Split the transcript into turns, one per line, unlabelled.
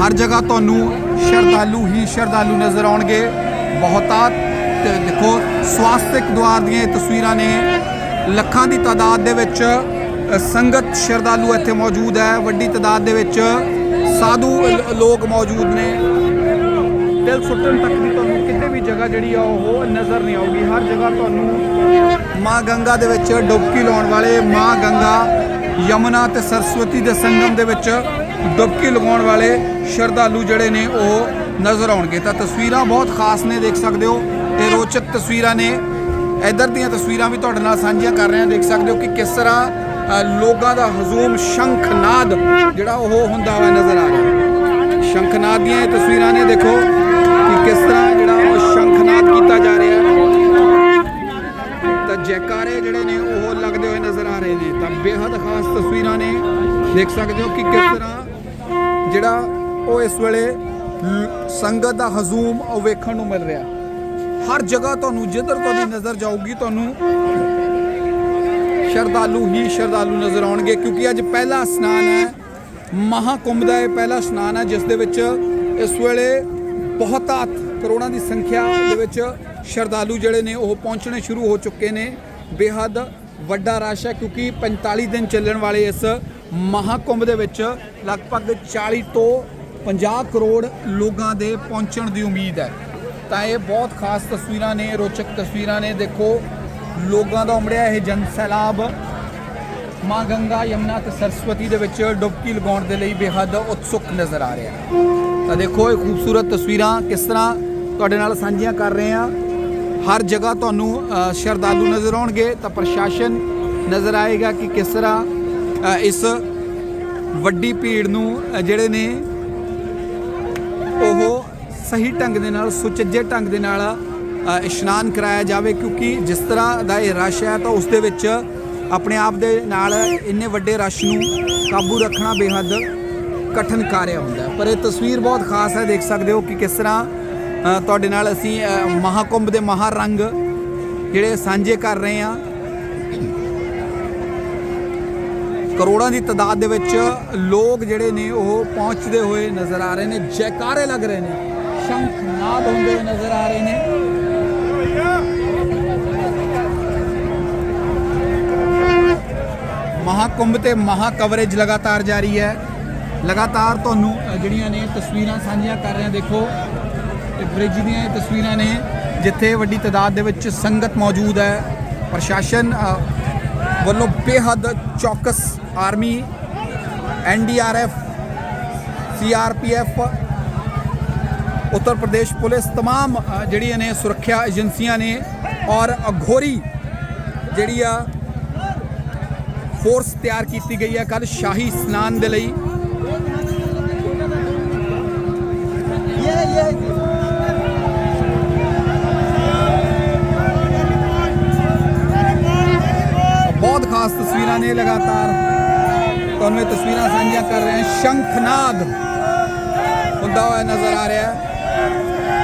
ਹਰ ਜਗ੍ਹਾ ਤੁਹਾਨੂੰ ਸ਼ਰਧਾਲੂ ਹੀ ਸ਼ਰਧਾਲੂ ਨਜ਼ਰ ਆਉਣਗੇ। ਬਹੁਤਾਤ ਤੇ ਦੇਖੋ, ਸਵਾਸਤਿਕ ਦੁਆਰ ਦੀਆਂ ਇਹ ਤਸਵੀਰਾਂ ਨੇ। ਲੱਖਾਂ ਦੀ ਤਾਦਾਦ ਦੇ ਵਿੱਚ ਸੰਗਤ ਸ਼ਰਧਾਲੂ ਇੱਥੇ ਮੌਜੂਦ ਹੈ। ਵੱਡੀ ਤਾਦਾਦ ਦੇ ਵਿੱਚ ਸਾਧੂ ਲੋਕ ਮੌਜੂਦ ਨੇ। ਦਿਲ ਸੁੱਟਣ ਤੱਕ ਦੀ ਤੁਹਾਨੂੰ ਕਿਤੇ ਵੀ ਜਗ੍ਹਾ ਜਿਹੜੀ ਆ, ਉਹ ਨਜ਼ਰ ਨਹੀਂ ਆਊਗੀ। ਹਰ ਜਗ੍ਹਾ ਤੁਹਾਨੂੰ ਮਾਂ ਗੰਗਾ ਦੇ ਵਿੱਚ ਡੁਬਕੀ ਲਾਉਣ ਵਾਲੇ ਮਾਂ ਗੰਗਾ, ਯਮੁਨਾ ਤੇ ਸਰਸਵਤੀ ਦੇ ਸੰਗਮ ਦੇ ਵਿੱਚ ਡੁਬਕੀ ਲਗਾਉਣ ਵਾਲੇ ਸ਼ਰਧਾਲੂ ਜਿਹੜੇ ਨੇ ਉਹ ਨਜ਼ਰ ਆਉਣਗੇ। ਤਾਂ ਤਸਵੀਰਾਂ ਬਹੁਤ ਖਾਸ ਨੇ, ਦੇਖ ਸਕਦੇ ਹੋ। ਇਹ ਰੋਚਕ ਤਸਵੀਰਾਂ ਨੇ। ਇਧਰ ਦੀਆਂ ਤਸਵੀਰਾਂ ਵੀ ਤੁਹਾਡੇ ਨਾਲ ਸਾਂਝੀਆਂ ਕਰ ਰਹੇ ਹਾਂ। ਦੇਖ ਸਕਦੇ ਹੋ ਕਿ ਕਿਸ ਤਰ੍ਹਾਂ ਲੋਕਾਂ ਦਾ ਹਜ਼ੂਮ ਸ਼ੰਖਨਾਦ ਜਿਹੜਾ ਉਹ ਹੁੰਦਾ ਹੋਇਆ ਨਜ਼ਰ ਆ ਰਿਹਾ ਸ਼ੰਖਨਾਦ ਦੀਆਂ ਇਹ ਤਸਵੀਰਾਂ ਨੇ, ਦੇਖੋ ਕਿ ਕਿਸ ਤਰ੍ਹਾਂ ਜਿਹੜਾ ਉਹ ਸ਼ੰਖਨਾਦ ਕੀਤਾ ਜਾ ਰਿਹਾ ਤਾਂ ਜੈਕਾਰੇ ਜਿਹੜੇ ਨੇ, ਉਹ ਲੱਗਦੇ ਹੋਏ ਨਜ਼ਰ ਆ ਰਹੇ ਨੇ। ਤਾਂ ਬੇहद ਖਾਸ ਤਸਵੀਰਾਂ ਨੇ। ਦੇਖ ਸਕਦੇ ਹੋ ਕਿ ਕਿਸ ਤਰ੍ਹਾਂ ਜਿਹੜਾ ਉਹ ਇਸ ਵੇਲੇ ਸੰਗਤ ਦਾ ਹਜ਼ੂਮ ਉਹ ਵੇਖਣ ਨੂੰ ਮਿਲ ਰਿਹਾ। ਹਰ ਜਗ੍ਹਾ ਤੁਹਾਨੂੰ ਜਿੱਧਰ ਤੁਹਾਡੀ ਨਜ਼ਰ ਜਾਊਗੀ, ਤੁਹਾਨੂੰ ਸ਼ਰਧਾਲੂ ਹੀ ਸ਼ਰਧਾਲੂ ਨਜ਼ਰ ਆਉਣਗੇ, ਕਿਉਂਕਿ ਅੱਜ ਪਹਿਲਾ ਇਸ਼ਨਾਨ ਹੈ, ਮਹਾਕੁੰਭ ਦਾ ਇਹ ਪਹਿਲਾ ਇਸ਼ਨਾਨ ਹੈ, ਜਿਸ ਦੇ ਵਿੱਚ ਇਸ ਵੇਲੇ ਬਹੁਤਾਤ ਕਰੋੜਾਂ ਦੀ ਸੰਖਿਆ ਦੇ ਵਿੱਚ ਸ਼ਰਧਾਲੂ ਜਿਹੜੇ ਨੇ ਉਹ ਪਹੁੰਚਣੇ ਸ਼ੁਰੂ ਹੋ ਚੁੱਕੇ ਨੇ। ਬੇਹੱਦ ਵੱਡਾ ਰਸ਼ ਹੈ, ਕਿਉਂਕਿ 45 ਦਿਨ ਚੱਲਣ ਵਾਲੇ ਇਸ ਮਹਾਕੁੰਭ ਦੇ ਵਿੱਚ ਲਗਭਗ 40 ਤੋਂ 50 ਕਰੋੜ ਲੋਕਾਂ ਦੇ ਪਹੁੰਚਣ ਦੀ ਉਮੀਦ ਹੈ। ਤਾਂ ਇਹ ਬਹੁਤ ਖਾਸ ਤਸਵੀਰਾਂ ਨੇ, ਰੋਚਕ ਤਸਵੀਰਾਂ ਨੇ। ਦੇਖੋ, ਲੋਕਾਂ ਦਾ ਉਮੜਿਆ ਇਹ ਜਨ ਸੈਲਾਬ ਮਾਂ ਗੰਗਾ, ਯਮਨਾ ਤੇ ਸਰਸਵਤੀ ਦੇ ਵਿੱਚ ਡੁਬਕੀ ਲਗਾਉਣ ਦੇ ਲਈ ਬੇਹੱਦ ਉਤਸੁਕ ਨਜ਼ਰ ਆ ਰਿਹਾ ਤਾਂ ਦੇਖੋ, ਇਹ ਖੂਬਸੂਰਤ ਤਸਵੀਰਾਂ ਕਿਸ ਤਰ੍ਹਾਂ ਤੁਹਾਡੇ ਨਾਲ ਸਾਂਝੀਆਂ ਕਰ ਰਹੇ ਹਾਂ। ਹਰ ਜਗ੍ਹਾ ਤੁਹਾਨੂੰ ਸ਼ਰਧਾਲੂ ਨਜ਼ਰ ਆਉਣਗੇ ਤਾਂ ਪ੍ਰਸ਼ਾਸਨ ਨਜ਼ਰ ਆਏਗਾ ਕਿ ਕਿਸ ਤਰ੍ਹਾਂ ਇਸ ਵੱਡੀ ਭੀੜ ਨੂੰ ਜਿਹੜੇ ਨੇ ਉਹ ਸਹੀ ਢੰਗ ਦੇ ਨਾਲ ਸੁਚੱਜੇ ਢੰਗ ਦੇ ਨਾਲ ਇਸ਼ਨਾਨ ਕਰਾਇਆ ਜਾਵੇ ਕਿਉਂਕਿ ਜਿਸ ਤਰ੍ਹਾਂ ਦਾ ਇਹ ਰਸ਼ ਹੈ ਤਾਂ ਉਸ ਦੇ ਵਿੱਚ ਆਪਣੇ ਆਪ ਦੇ ਨਾਲ ਇੰਨੇ ਵੱਡੇ ਰਸ਼ ਨੂੰ ਕਾਬੂ ਰੱਖਣਾ ਬੇਹੱਦ ਕਠਿਨ ਕਾਰਿਆ ਹੁੰਦਾ ਪਰ ਇਹ ਤਸਵੀਰ ਬਹੁਤ ਖਾਸ ਹੈ ਦੇਖ ਸਕਦੇ ਹੋ ਕਿ ਕਿਸ ਤਰ੍ਹਾਂ ਤੁਹਾਡੇ ਨਾਲ ਅਸੀਂ ਅ, ਮਹਾਕੁੰਭ ਦੇ ਮਹਾਰੰਗ ਜਿਹੜੇ ਸਾਂਝੇ ਕਰ ਰਹੇ ਹਾਂ। ਕਰੋੜਾਂ ਦੀ ਤਾਦਾਦ ਦੇ ਵਿੱਚ ਲੋਕ ਜਿਹੜੇ ਨੇ ਉਹ ਪਹੁੰਚਦੇ ਹੋਏ ਨਜ਼ਰ ਆ ਰਹੇ ਨੇ, ਜੈਕਾਰੇ ਲੱਗ ਰਹੇ ਨੇ, ਸ਼ੰਖਨਾਦ ਹੁੰਦੇ ਹੋਏ ਨਜ਼ਰ ਆ ਰਹੇ ਨੇ। ਮਹਾਕੁੰਭ ਤੇ ਮਹਾ ਕਵਰੇਜ ਲਗਾਤਾਰ ਜਾਰੀ ਹੈ। ਲਗਾਤਾਰ ਤੁਹਾਨੂੰ ਜਿਹੜੀਆਂ ਨੇ ਤਸਵੀਰਾਂ ਸਾਂਝੀਆਂ ਕਰ ਰਹੇ ਹਾਂ, ਦੇਖੋ, ਇਹ ਬ੍ਰਿਜ ਦੀਆਂ ਇਹ ਤਸਵੀਰਾਂ ਨੇ, ਜਿੱਥੇ ਵੱਡੀ ਤਾਦਾਦ ਦੇ ਵਿੱਚ ਸੰਗਤ ਮੌਜੂਦ ਹੈ। ਪ੍ਰਸ਼ਾਸਨ ਵੱਲੋਂ ਬੇਹੱਦ ਚੌਕਸ army NDRF CRPF Uttar Pradesh police तमाम ਅ, ਜਿਹੜੀਆਂ ਨੇ ਸੁਰੱਖਿਆ ਏਜੰਸੀਆਂ ਨੇ ਔਰ ਅਘੋਰੀ ਜਿਹੜੀ ਆ ਫੋਰਸ ਤਿਆਰ ਕੀਤੀ ਗਈ ਹੈ ਕੱਲ ਸ਼ਾਹੀ ਇਸਨਾਨ ਦੇ ਲਈ ਬਹੁਤ ਖਾਸ ਤਸਵੀਰਾਂ ਲਗਾਤਾਰ ਤੁਹਾਨੂੰ ਇਹ ਤਸਵੀਰਾਂ ਸਾਂਝੀਆਂ ਕਰ ਰਹੇ ਹਾਂ। ਸ਼ੰਖਨਾਦ ਹੁੰਦਾ ਹੋਇਆ ਨਜ਼ਰ ਆ ਰਿਹਾ ਹੈ।